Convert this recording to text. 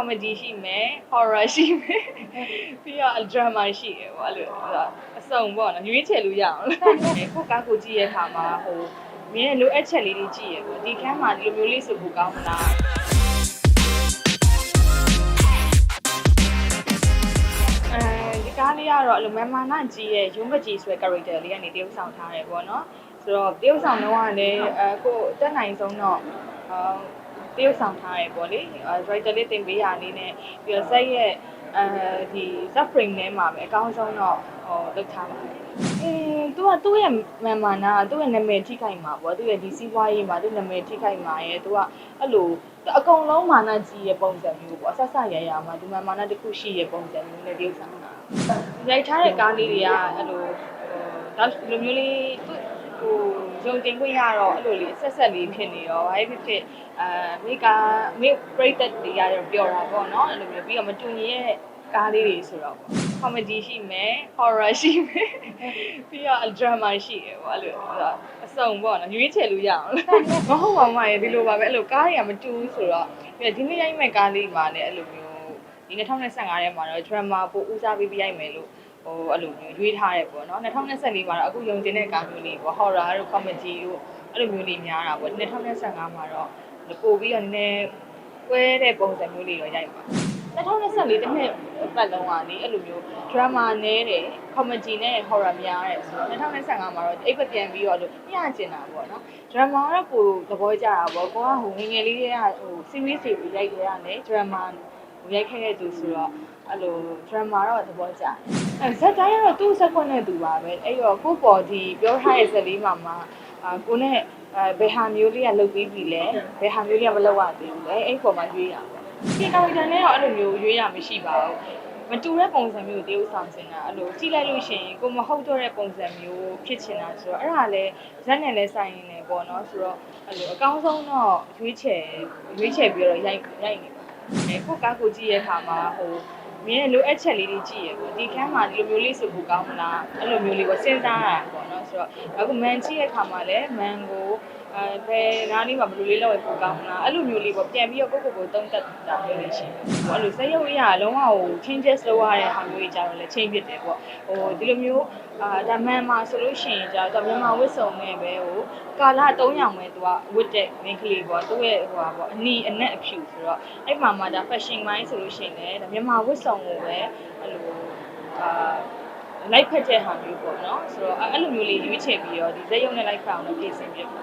comedy ရှိမယ် horror ရှိမယ်ပြီးတော့ drama ရှိတယ်ပေါ့အဲ့လိုအစုံပေါ့နော်ရွေးချယ်လို့ရအောင်ကိုကားကိုကြည့်ရတဲ့အခါမှာဟိုမင်းရဲ့လိုအပ်ချက်လေးတွေကြည့်ရပေါ့ဒီခန်းမှာဒီလိုမျိုးလေးဆိုပိုကောင်းမလားအဲဒီကားလေးကတော့အဲ့လိုမမနာကြီးရဲ့ရုံးပကြီးဆိုတဲ့ character လေးကနေတရုပ်ဆောင်ထားတယ်ပေါ့နော်ဆိုတော့တရုပ်ဆောင်တော့ကလည်းအဲကိုအတက်နိုင်ဆုံးတော့အာ တရုပ်ဆောင်ထားရပေါ့လေအဲ writer လေးတင်ပေးရလေးနဲ့ပြီးတော့ဇက်ရဲ့အဲဒီ sub frame ထဲမှာပဲအကောင်းဆုံးတော့ဟိုလုပ်ထားပါတယ်အင်းသူကသူ့ရဲ့မန်မာနာသူ့ရဲ့နာမည်ထိခိုက်မှာပေါ့သူ့ရဲ့ဒီစီးပွားရေးမှာသူ့နာမည်ထိခိုက်မှာရဲ့သူကအဲ့လိုအကုန်လုံးမာနကြီးရဲ့ပုံစံမျိုးပေါ့အဆက်ဆက်ရရမှာဒီမန်မာနာတစ်ခုရှိရဲ့ပုံစံမျိုးနဲ့တရုပ်ဆောင်တာရိုက်ထားတဲ့ကားလေးတွေကအဲ့လိုဟိုဒါလိုမျိုးလေးသူ့ ဟိုရုံတင်ခွင့်ရတော့အဲ့လိုလေးဆက်ဆက်လေးဖြစ်နေတော့ဘာဖြစ်ဖြစ်အဲမိကမိပရိသတ်တွေရတော့ပျော်တာပေါ့နော်အဲ့လိုမျိုးပြီးတော့မတူညီရဲ့ကားလေးတွေဆိုတော့ပေါ့ comedy ရှိမယ် horror ရှိမယ်ပြီးတော့ drama ရှိတယ်ပေါ့အဲ့လိုအစုံပေါ့နော်ရွေးချယ်လို့ရအောင်မဟုတ်ပါမရေဒီလိုပါပဲအဲ့လိုကားတွေကမတူဘူးဆိုတော့ပြီးတော့ဒီနေ့ရိုက်မဲ့ကားလေးမှာလည်းအဲ့လိုမျိုးဒီ2025ထဲမှာတော့ drama ပိုဦးစားပေးပြရိုက်မယ်လို့ ဟိုအဲ့လိုမျိုးရွေးထားတယ်ပေါ့နော်2024မှာတော့အခုယုံတင်တဲ့ကားမျိုးလေးပေါ့ horror တို့ comedy တို့အဲ့လိုမျိုးလေးများတာပေါ့2025မှာတော့ပို့ပြီးတော့နည်းနည်းကွဲတဲ့ပုံစံမျိုးလေးတော့ရိုက်ပါ2024တစ်နှစ်ပတ်လုံးကလေအဲ့လိုမျိုး drama နဲ့တယ် comedy နဲ့ horror များတယ်ဆိုတော့2025မှာတော့အိပ်ပပြန်ပြီးတော့လို့မျှကျင်တာပေါ့နော် drama ကတော့ကိုသဘောကျတာပေါ့ကိုကဟိုငယ်ငယ်လေးတွေကဟို series တွေရိုက်ကြရတယ် drama ရိုက်ခဲ့တဲ့သူဆိုတော့အဲ့လို drama တော့သဘောကျတယ်အဲဇက်တိုင်းကတော့သူ့စက်ခွန်းနဲ့သူပါပဲအဲ့တော့ကိုပေါ်ဒီပြောထားတဲ့ဇက်လေးမှာမှာအာကိုနဲ့အဲဘယ်ဟာမျိုးလေးကလုပ်ပြီးပြီလဲဘယ်ဟာမျိုးလေးကမလုပ်ရသေးဘူးလဲအဲ့ပေါ်မှာရွေးရပါဒီကာရီတာနဲ့တော့အဲ့လိုမျိုးရွေးရမရှိပါဘူးမတူတဲ့ပုံစံမျိုးတည်ဥဆောင်စင်တာအဲ့လိုကြည့်လိုက်လို့ရှိရင်ကိုမဟုတ်တော့တဲ့ပုံစံမျိုးဖြစ်ချင်တာဆိုတော့အဲ့ဒါလည်းဇက်နဲ့လည်းဆိုင်နေပေါ့နော်ဆိုတော့အဲ့လိုအကောင်းဆုံးတော့ရွေးချယ်ရွေးချယ်ပြီးတော့ရိုက်ရိုက်နေပါ အဲကိုကားကိုကြည့်ရတဲ့အခါမှာဟိုမင်းရဲ့လိုအပ်ချက်လေးတွေကြည့်ရပေါ့ဒီခန်းမှာဒီလိုမျိုးလေးဆိုပိုကောင်းမလားအဲ့လိုမျိုးလေးကိုစဉ်းစားရတာပေါ့နော်ဆိုတော့အခုမန်ကြည့်ရတဲ့အခါမှာလည်းမန်ကို အဲဘယ်နားလေးမှာဘယ်လိုလေးလောက်ရပိုကောင်းမလားအဲ့လိုမျိုးလေးပေါ့ပြန်ပြီးတော့ကိုယ့်ကိုယ်ကိုသုံးသပ်တာမျိုးလေးရှိတယ်ဟိုအဲ့လိုစက်ရုပ်ရလုံးဝဟို changes လုပ်ရတဲ့ဟာမျိုးကြီးကြတော့လည်း change ဖြစ်တယ်ပေါ့ဟိုဒီလိုမျိုးအာဒါမန်မှာဆိုလို့ရှိရင်ကြာတော့မြန်မာဝတ်စုံနဲ့ပဲဟိုကာလာ300ပဲသူကဝတ်တဲ့ main ကလေးပေါ့သူ့ရဲ့ဟိုပါပေါ့အနီအနက်အဖြူဆိုတော့အဲ့မှာမှဒါ fashion ပိုင်းဆိုလို့ရှိရင်လည်းဒါမြန်မာဝတ်စုံကိုပဲအဲ့လိုအာလိုက်ဖက်တဲ့ဟာမျိုးပေါ့နော်ဆိုတော့အဲ့လိုမျိုးလေးရွေးချယ်ပြီးတော့ဒီဇက်ရုံနဲ့လိုက်ဖက်အောင်လုပ်ပြင်ဆင်ပြပါ